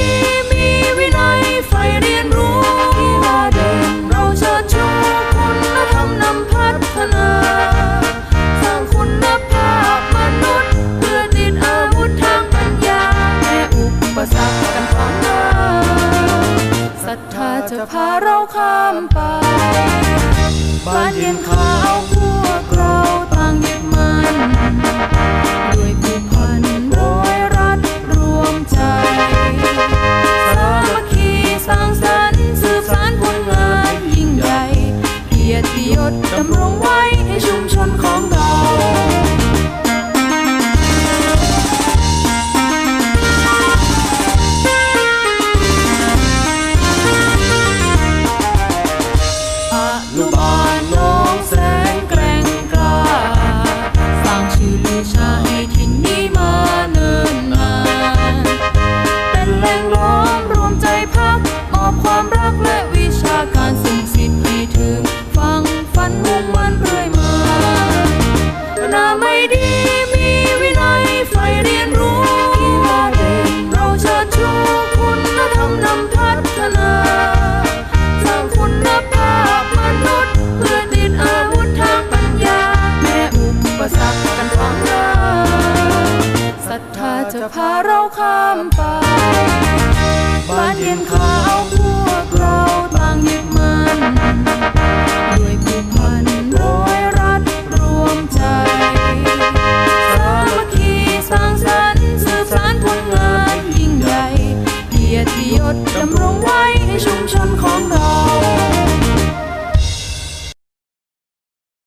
นาไม่ดีมีวินัยใฝ่เรียนรู้กีฬาเด่นเราเชิดชูคุณธรรมนำพัฒนาสร้างคุณภาพมนุษย์เพื่อติดอาวุธทางปัญญาแม้อุปสรรคกันขวางหน้าศรัทธาจะพาเราข้ามไปบ้านเย็นขาวพ กียรติยศดำรงไว้ให้ชุมชนของเราอนุบาล จะพาเราข้ามไป บ้านเย็นขาวพวกเราต่างยึดมั่นด้วยผูกพันโดยรัฐรวมใจ สามัคคีสร้างสรรค์สืบสานผลงานยิ่งใหญ่เกียรติยศดำรงไว้ให้ชุมชนของเรา